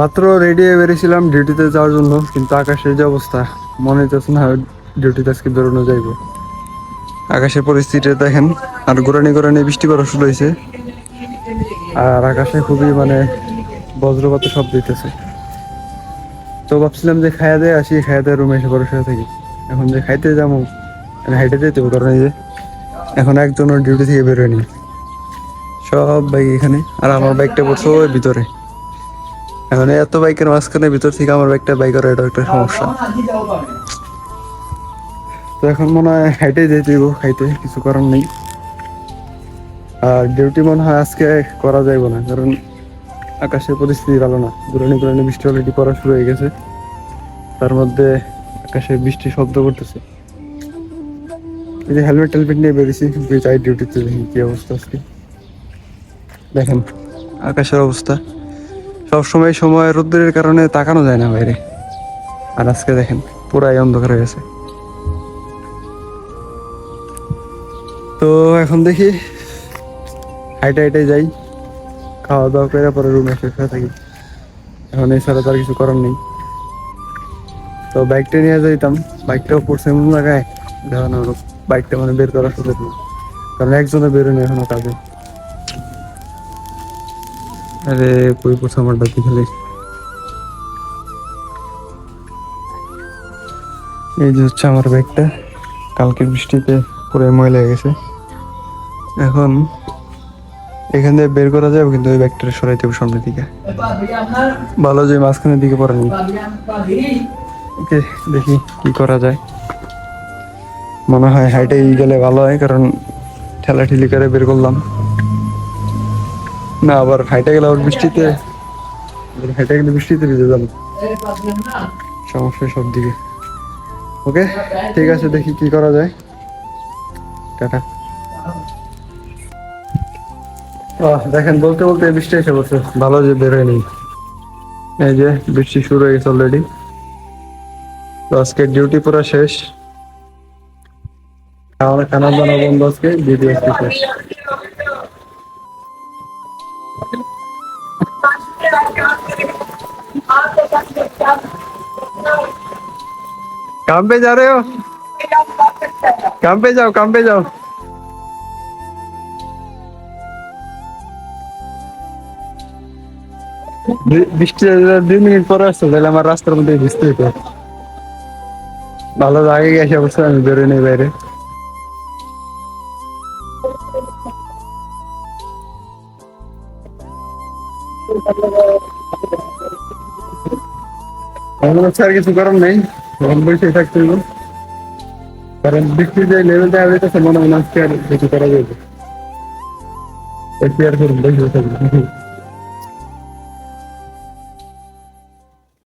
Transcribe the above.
মাত্র রেডি হয়ে বেরিয়েছিলাম ডিউটিতে যাওয়ার জন্য, কিন্তু আকাশের যে অবস্থা, মনে হইতেছে না ডিউটিতে আজকে বেরোনো যাইব। আকাশের পরিস্থিতি দেখেন, আর গোরানি গোড়ানি বৃষ্টি পড়া শুরু হয়েছে আর আকাশে খুবই মানে বজ্রপাত সব দিতেছে। তো ভাবছিলাম যে খাইয়া দিয়ে আসি খাইয়া দিয়ে রুমে এসে বড় শুয়ে থাকি। এখন যে খাইতে যাব মানে হাইটে যেতে হবে, কারণ এই যে এখন একজনের ডিউটি থেকে বেরোয়নি। সব বাইক এখানে, আর আমার বাইকটা পড়ছে ওই ভিতরে। এখন এত বাইকের মাঝখানে ভিতর থেকে আমার বাইকটা বাইকের এটা একটা সমস্যা। তো এখন মনে হয় হাইটে যেতে হইব খাইতে কিছু করার নেই। আর ডিউটি মনে হয় আজকে করা যাইব না, কারণ আকাশের পরিস্থিতি ভালো না। দুরানি দুরানি বৃষ্টি অলরেডি পড়া শুরু হয়ে গেছে। তার মধ্যে আকাশে বৃষ্টি শব্দ করতেছে। এই যে হেলমেট টেলমেট নিয়ে বেরিয়েছি যাই ডিউটিতে দেখি কি অবস্থা আজকে। দেখেন। আকাশের অবস্থা। সব সময় রোদ্রের কারণে তাকানো যায় না বাইরে। আর আজকে দেখেন, পুরাই অন্ধকার হয়ে গেছে। তো এখন দেখি, হাইটে হাইটে যাই, খাওয়া দাওয়া করে পরে রুমে শুয়ে থাকি। এখন এছাড়া তো আর কিছু করার নেই। তো বাইকটা নিয়ে যাইতাম বাইকটাও পড়ছে এমন দেখুন আমার বাইকটা মানে বের করা সুযোগ নেই। কারণ একজনে বেরোনি এখনও কাজে। আরে, কই পড়ছে আমার ডাকি খেলে এই যে হচ্ছে আমার ব্যাগটা। কালকের বৃষ্টিতে পুরো ময়লা হয়ে গেছে। এখন এখান থেকে বের করা যাবে, কিন্তু ওই ব্যাগটা সরাইতে হবে সামনের দিকে। ভালো যে মাঝখানের দিকে পড়ে নেই ওকে, দেখি কি করা যায়। মনে হয় হাইটে গেলে ভালো হয়, কারণ ঠেলা ঠেলি করে বের করলাম। না, আবার হাইটে গেলে আবার বৃষ্টিতে হাইটে গেলে বৃষ্টিতে ভিজে যাব। সমস্যা সব দিকে ওকে, ঠিক আছে, দেখি কি করা যায়। টাটা। দেখেন, বলতে বলতে বৃষ্টি এসে বলছে ভালো যে বের হয়নি। এই যে, বৃষ্টি শুরু হয়ে গেছে অলরেডি তো আজকে ডিউটি পুরো শেষ। খাওয়া খানা দানা বন্ধ আজকে ডিউটি শেষ। काम पे जा रहे हो काम पे जाओ काम पे जाओ বি- বৃষ্টি যদি দুই মিনিট পরে আসতো তাহলে আমার রাস্তার মধ্যে ভিজতে হতো ভালো আগে গেছে অবশ্য আমি বেরোই নেই বাইরে আমার হচ্ছে আর কিছু করার নেই ঘর বসে থাকতে হইব কারণ বৃষ্টির যে লেভেলটা হইতেছে মনে হয়